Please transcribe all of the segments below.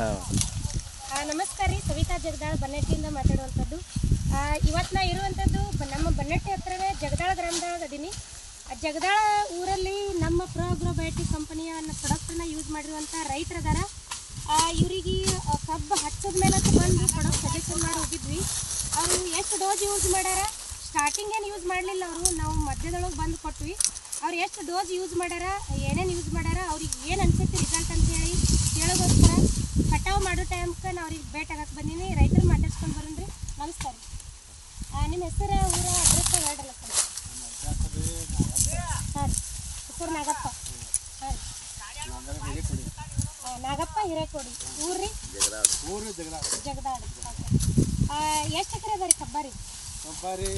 ನಮಸ್ಕಾರ ರೀ ಸವಿತಾ ಜಗದಾಳ್ ಬನ್ನಟ್ಟಿಯಿಂದ ಮಾತಾಡುವಂಥದ್ದು. ಇವತ್ತು ನಾ ಇರುವಂಥದ್ದು ನಮ್ಮ ಬನ್ನಟ್ಟಿ ಹತ್ರವೇ ಜಗದಾಳ ಗ್ರಾಮದೊಳಗೆ ಅದೀನಿ. ಜಗದಾಳ ಊರಲ್ಲಿ ನಮ್ಮ ಪ್ರೋ ಅಗ್ರೋಬಯೋಟಿಕ್ ಕಂಪನಿಯ ಪ್ರಾಡಕ್ಟನ್ನ ಯೂಸ್ ಮಾಡಿರುವಂಥ ರೈತರದಾರ ಇವರಿಗೆ ಕಬ್ಬು ಹಚ್ಚದ ಮೇಲೆ ಬಂದು ಪ್ರಾಡಕ್ಟ್ ಸಜೆಷನ್ ಮಾಡಿ ಹೋಗಿದ್ವಿ. ಅವರು ಎಷ್ಟು ಡೋಸ್ ಯೂಸ್ ಮಾಡ್ಯಾರ? ಸ್ಟಾರ್ಟಿಂಗ್ ಏನು ಯೂಸ್ ಮಾಡಲಿಲ್ಲ ಅವರು. ನಾವು ಮಧ್ಯದೊಳಗೆ ಬಂದು ಕೊಟ್ವಿ. ಅವ್ರು ಎಷ್ಟು ಡೋಸ್ ಯೂಸ್ ಮಾಡ್ಯಾರ? ಏನೇನು ಯೂಸ್ ಮಾಡ್ಯಾರ? ಅವ್ರಿಗೆ ಏನು ರಿಸಲ್ಟ್ ಅಂತ ಹೇಳಿ ಕೇಳೋಗೋಸ್ಕರ ನಾ ಅವ್ರಿಗೆ ಭೇಟಿ ಆಗಕ್ಕೆ ಬಂದೀನಿ. ರೈತರು ಮಾತಾಡ್ಸ್ಕೊಂಡು ಬರೋಣ್ರಿ. ನಮಸ್ಕಾರ. ನಿಮ್ಮ ಹೆಸರು ಊರ ಅಡ್ರೆಸ್ ಹೇಳ್ರಲ್ಲ ಸರ್. ಹಾಂ ಹೆಸರು ನಾಗಪ್ಪ. ಹಾಂ ನಾಗಪ್ಪ ಹಿರೇಕೋಡಿ. ಊರ್ರಿ? ಊರು ಜಗದಾಡಿ ಎಷ್ಟು ಎಕರೆ ಅದ ರೀ ಕಬ್ಬಾರಿ? ಒಬ್ಬರಿ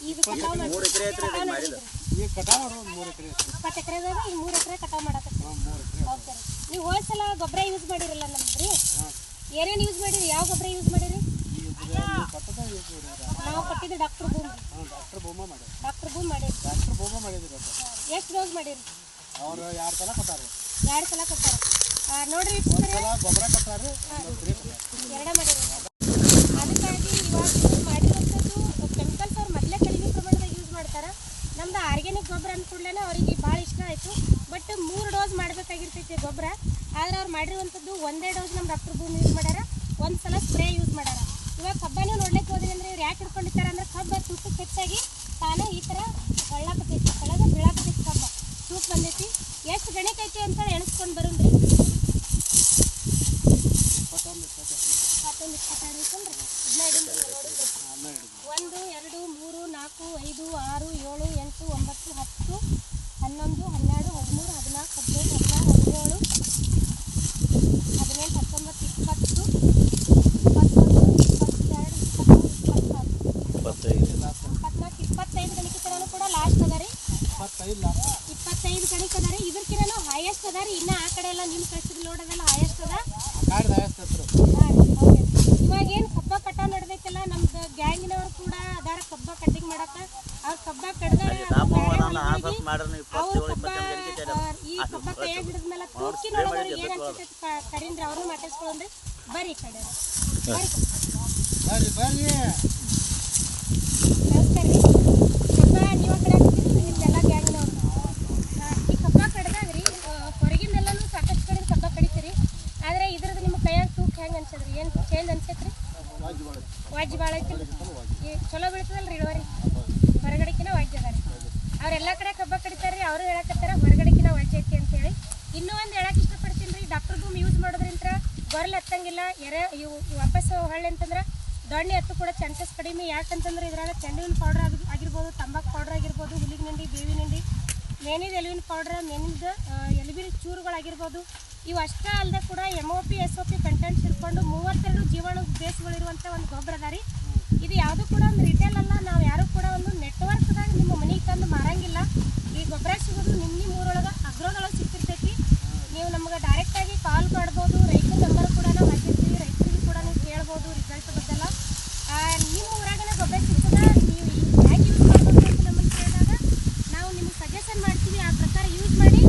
ಈಗ ಕಟಾವು ಮಾಡಿ ಕಟಾವು ಮಾಡಿದ್ರಿ ಈಗ ಕಟಾವ್ ಮಾಡೋ ಒಂದು ಮೂರು ಎಕರೆ ಇಪ್ಪತ್ತು ಎಕರೆದಾಗ ಈಗ ಮೂರು ಎಕರೆ ಕಟಾವು ಮಾಡಕತ್ತೀರಿ ಮೂರು ಎಕರೆ ಓಕೆ ನೀವು ಹೋದ ಸಲ ಗೊಬ್ಬರ ಯೂಸ್ ಮಾಡಿರಲ್ಲ ನಮ್ದು ರೀ ಏನೇನು ಯೂಸ್ ಮಾಡಿರಿ? ಯಾವ ಗೊಬ್ಬರ ಯೂಸ್ ಮಾಡಿರಿ? ನೀವು ಕೊಟ್ಟಿದ್ದು ಡಾಕ್ಟರ್ ಬೂಮ್ ಡಾಕ್ಟರ್ ಬೋಮ ಮಾಡಿ ಡಾಕ್ಟರ್ ಭೂಮಿ ಮಾಡಿರಿ ಡಾಕ್ಟರ್ ಬೋಮ ಮಾಡಿದ್ರಿ ಎಷ್ಟು ಡೋಸ್ ಮಾಡಿರಿ? ಅವ್ರು ಎರಡು ಸಲ ಕೊಟ್ಟಾರೆ. ಎರಡು ಸಲ ಕೊಟ್ಟಾರ. ನೋಡ್ರಿ ಸಲ ಗೊಬ್ಬರ ಕೊಟ್ಟಾರೆ. ಎರಡ ಮಾಡಿರಿ ಅದಕ್ಕಾಗಿ ಇವಾಗ ಯೂಸ್ ಮಾಡಿರುವಂಥದ್ದು ಕೆಮಿಕಲ್ಸ್ ಅವ್ರು ಮೊದಲೇ ಕಡಿಮೆ ಪ್ರಮಾಣದಾಗ ಯೂಸ್ ಮಾಡ್ತಾರೆ ನಮ್ದು ಆರ್ಗ್ಯಾನಿಕ್ ಗೊಬ್ಬರ ಕೂಡಲೇ ಅವರಿಗೆ ಭಾಳ ಇಷ್ಟ ಆಯಿತು. ಬಟ್ ಮೂರು ಡೋಸ್ ಮಾಡಬೇಕಾಗಿರ್ತೈತಿ ಗೊಬ್ಬರ. ಆದ್ರೆ ಅವ್ರು ಮಾಡಿರುವಂಥದ್ದು ಒಂದೇ ಡೋಸ್ ನಮ್ಮ ಡಾಕ್ಟರ್ ಭೂಮಿ ಯೂಸ್ ಮಾಡ್ಯಾರ. ಒಂದು ಸಲ ಸ್ಪ್ರೇ ಯೂಸ್ ಮಾಡ್ಯಾರ. ಇವಾಗ ಕಬ್ಬನೇ ನೋಡ್ಲಿಕ್ಕೆ ಹೋದ್ರಿ ಅಂದ್ರೆ ಇವ್ರು ಯಾಕೆ ಹಿಡ್ಕೊಂಡಿರ್ತಾರೆ ಅಂದ್ರೆ ಕಬ್ಬ ತೂಕಕ್ಕೆ ಹೆಚ್ಚಾಗಿ ತಾನೇ ಈ ಥರ ಹೊಳ್ಳಾಕತೈತಿ ಕೆಳಗೆ ಬೀಳಾಕತೈತಿ ಕಬ್ಬ ತೂಕ ಬಂದೈತಿ. ಎಷ್ಟು ಗಣಕೈತಿ ಅಂತ ಎಣಿಸ್ಕೊಂಡು ಬರೋಣ್ರಿ. ರೀ ಇಪ್ಪತ್ತೊಂದು ಇಪ್ಪತ್ತೊಂದು ಇಪ್ಪತ್ತೆರಡು ಐತಲ್ರಿ ಹದಿನೈದು ಒಂದು, ಎರಡು, ಮೂರು, ನಾಲ್ಕು, ಐದು, ಆರು, ಏಳು ಇಪ್ಪತ್ತೈದು ಕಡೆ ಅದ ರೀ. ಇದಕ್ಕಿಂತ ಹೈಯೆಸ್ಟ್ ಅದ ರೀ. ಇನ್ನ ಆ ಕಡೆ ಎಲ್ಲ ನಿಮ್ಮ ಕಳ್ಸಿದ ಲೋಡ್ ಅದೆಲ್ಲ ಹೈಯೆಸ್ಟ್ ಅದ ಇವಾಗ ಏನು ಕಬ್ಬ ಕಟ್ಟ ನಡೆದೈತಲ್ಲ ನಮ್ದು ಗ್ಯಾಂಗಿನವ್ರು ಕೂಡ ಅದಾರ ಕಬ್ಬ ಕಟ್ಟಿಂಗ್ ಮಾಡಕ. ಅವ್ರ ಕಬ್ಬ ಕಡ್ದಾರ ಅವ್ರ ಕಬ್ಬ ಈ ಕಬ್ಬ ಕೈಯಾಗ ಹಿಡಿದ್ಮೇಲೆ ತೂಕಿ ನೋಡೋದ್ರಿಗೆ ಏನು ಅನ್ಸುತ್ತೆ ಕರೀನ್ರಿ ಅವ್ರನ್ನ ಮಾತಾಡ್ಸ್ಕೊಂಡ್ರಿ ಬರ್ರಿ ಕಡೆ. ಬರ್ರಿ ಬರ್ರಿ ಬರ್ರಿ ನಮಸ್ಕಾರ ರೀ ಕಬ್ಬ ನೀವು ಆ ಕಡೆ ಹಾಕ್ತೀರಿ ನಿಮ್ದೆಲ್ಲ ಗ್ಯಾಂಗಿನವ್ರು ಈ ಕಬ್ಬ ಕಡ್ದಾಗ ರೀ ಹೊರಗಿಂದೆಲ್ಲನೂ ಸಾಕಷ್ಟು ಕಡೆ ಕಬ್ಬ ಕಡಿತೀರಿ ಆದ್ರೆ ಇದ್ರದ್ದು ನಿಮ್ಮ ಕೈಯಾಗ ತೂಕ ಹೆಂಗೆ ಅನ್ಸದ್ರಿ? ಏನು ಚೇಂಜ್ ಅನ್ಸೈತ್ರಿ? ವಾಜಿ ಭಾಳ ಐತಿ ಈ ಚಲೋ ಬೀಳ್ತದಲ್ರಿ ಇಳುವರಿ. ಹೊರಗಡೆಕಿನ ವಾಜ್ಯ ಅದ ರೀ ಅವ್ರೆಲ್ಲ ಕಡೆ ಕಬ್ಬ ಕಡಿತಾರ್ರಿ, ಅವರು ಹೇಳಕತ್ತಾರ ಹೊರಗಡೆಕಿನ ವಾಜ್ಯ ಐತಿ ಅಂತೇಳಿ. ಇನ್ನೂ ಒಂದು ಹೇಳಕ್ ಇಷ್ಟಪಡ್ತೀನಿ ರೀ ಡಾಕ್ಟರ್ ಬೂಮ್ ಯೂಸ್ ಮಾಡೋದ್ರಿಂದ ಗೊರಲ್ ಹತ್ತಂಗಿಲ್ಲ ಎರೆ, ಇವು ವಾಪಸ್ ಹೊಳ್ಳಿ ಅಂತಂದ್ರೆ ದೊಣ್ಣೆ ಹತ್ತು ಕೂಡ ಚಾನ್ಸಸ್ ಕಡಿಮೆ. ಯಾಕಂತಂದ್ರೆ ಇದ್ರಾಗ ಚೆಂಡುವಿನ ಪೌಡರ್ ಆಗಿ, ಆಗಿರ್ಬೋದು, ತಂಬಾಕು ಪೌಡರ್ ಆಗಿರ್ಬೋದು, ಹುಲಿಗೆ ನಿಂಡಿ ಬೇವಿನ ನಿಂಡಿ ಮೇನಿದ ಎಲುವಿನ ಪೌಡ್ರ್ ಮೇನಿದ ಎಲುಬಿನ ಚೂರುಗಳಾಗಿರ್ಬೋದು. ಇವು ಅಷ್ಟೇ ಅಲ್ಲದೆ ಕೂಡ M O P S O P contents ಇಟ್ಕೊಂಡು ಮೂವತ್ತೆರಡು ಜೀವಾಣು ಬೇಸ್ಗಳಿರುವಂಥ ಒಂದು ಗೊಬ್ಬರ ಅದ ಇದು ಯಾವುದು ಕೂಡ ಒಂದು ರಿಟೇಲ್ ಅಲ್ಲ, ನಾವು ಯಾರು ಕೂಡ ಒಂದು ನೆಟ್ವರ್ಕ್ದಾಗ ನಿಮ್ಮ ಮನೆಗೆ ತಂದು ಮಾರಂಗಿಲ್ಲ. ಈ ಗೊಬ್ಬರ ಸಿಗೋದು ನಿಮ್ಮ ನಿಮ್ಮ ಊರೊಳಗೆ ಅಗ್ರೋದೊಳಗೆ ಸಿಕ್ತಿರ್ತೈತಿ ನೀವು ನಮ್ಗೆ ಡೈರೆಕ್ಟಾಗಿ ಕಾಲ್ ಮಾಡ್ಬೋದು ರೈತರ ನಂಬರ್ ಕೂಡ ನಾವು ಹಾಕಿರ್ತೀವಿ, ರೈತರಿಗೆ ಕೂಡ ನೀವು ಕೇಳ್ಬೋದು ರಿಸಲ್ಟ್ ಬಗ್ಗೆಲ್ಲ ನಿಮ್ಮ ಊರಾಗನೇ ಗೊಬ್ಬರ ಸಿಗ್ತದೆ? ನೀವು ಯಾಕೆ ಯೂಸ್ ಮಾಡ್ಬೋದು ಅಂತ ನಮ್ಮನ್ನು ಕೇಳಿದಾಗ ನಾವು ನಿಮ್ಗೆ ಸಜೆಷನ್ ಮಾಡ್ತೀವಿ, ಆ ಪ್ರಕಾರ ಯೂಸ್ ಮಾಡಿ.